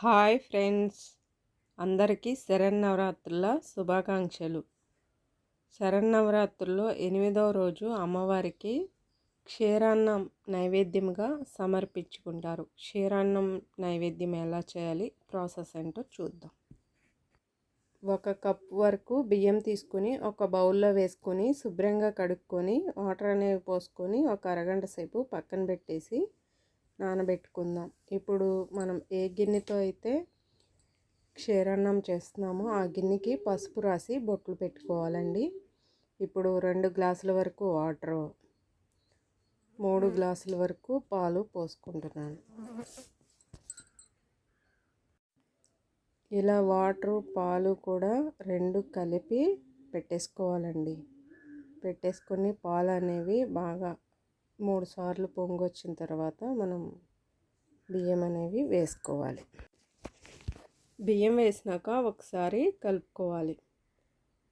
Hi friends. అందరికీ శరన్నవరాత్రుల శుభాకాంక్షలు. శరన్నవరాత్రుల్లో ఎనిమిదవ రోజు అమ్మవారికి క్షీరాన్నం నైవేద్యంగా సమర్పించుకుంటారు. క్షీరాన్నం నైవేద్యం ఎలా చేయాలి? ప్రాసెస్ ఏంటో చూద్దాం. ఒక కప్ వరకు బియ్యం తీసుకుని ఒక బౌల్లో వేసుకొని శుభ్రంగా కడుక్కొని వాటర్ అనేవి పోసుకొని ఒక అరగంట సేపు పక్కన పెట్టేసి నానబెట్టుకుందాం. ఇప్పుడు మనం ఏ గిన్నెతో అయితే క్షీరాన్నం చేస్తున్నామో ఆ గిన్నెకి పసుపు రాసి బొట్లు పెట్టుకోవాలండి. ఇప్పుడు రెండు గ్లాసుల వరకు వాటర్ మూడు గ్లాసుల వరకు పాలు పోసుకుంటున్నాను. ఇలా వాటరు పాలు కూడా రెండు కలిపి పెట్టేసుకోవాలండి. పెట్టేసుకొని పాలు అనేవి బాగా మూడు సార్లు పొంగు వచ్చిన తర్వాత మనం బియ్యం అనేవి వేసుకోవాలి. బియ్యం వేసినాక ఒకసారి కలుపుకోవాలి.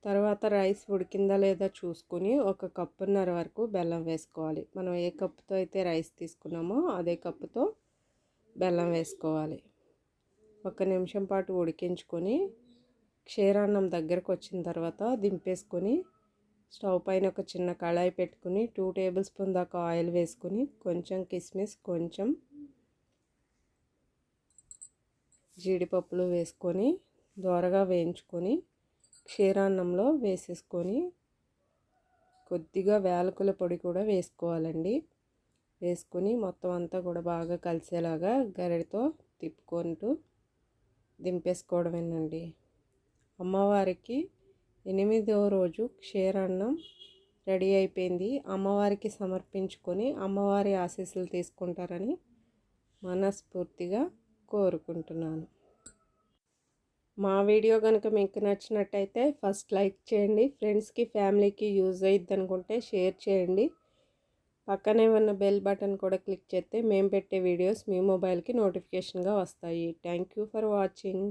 తర్వాత రైస్ ఉడికిందా లేదా చూసుకుని ఒక కప్పున్నర వరకు బెల్లం వేసుకోవాలి. మనం ఏ కప్పుతో అయితే రైస్ తీసుకున్నామో అదే కప్పుతో బెల్లం వేసుకోవాలి. ఒక నిమిషం పాటు ఉడికించుకొని క్షీరాన్నం దగ్గరకు వచ్చిన తర్వాత దింపేసుకొని స్టవ్ పైన ఒక చిన్న కళాయి పెట్టుకుని టూ టేబుల్ స్పూన్ దాకా ఆయిల్ వేసుకుని కొంచెం కిస్మిస్ కొంచెం జీడిపప్పులు వేసుకొని దోరగా వేయించుకొని క్షీరాన్నంలో వేసేసుకొని కొద్దిగా వేలకుల పొడి కూడా వేసుకోవాలండి. వేసుకొని మొత్తం అంతా కూడా బాగా కలిసేలాగా గరిటతో తిప్పుకుంటూ దింపేసుకోవడమేనండి. అమ్మవారికి ఎనిమిదో రోజు క్షీరాన్నం రెడీ అయిపోయింది. అమ్మవారికి సమర్పించుకొని అమ్మవారి ఆశీస్సులు తీసుకుంటారని మనస్ఫూర్తిగా కోరుకుంటున్నాను. మా వీడియో కనుక మీకు నచ్చినట్టయితే ఫస్ట్ లైక్ చేయండి. ఫ్రెండ్స్కి ఫ్యామిలీకి యూజ్ అయ్యిద్ది అనుకుంటే షేర్ చేయండి. పక్కనే ఉన్న బెల్ బటన్ కూడా క్లిక్ చేస్తే మేము పెట్టే వీడియోస్ మీ మొబైల్కి నోటిఫికేషన్గా వస్తాయి. Thank you for watching.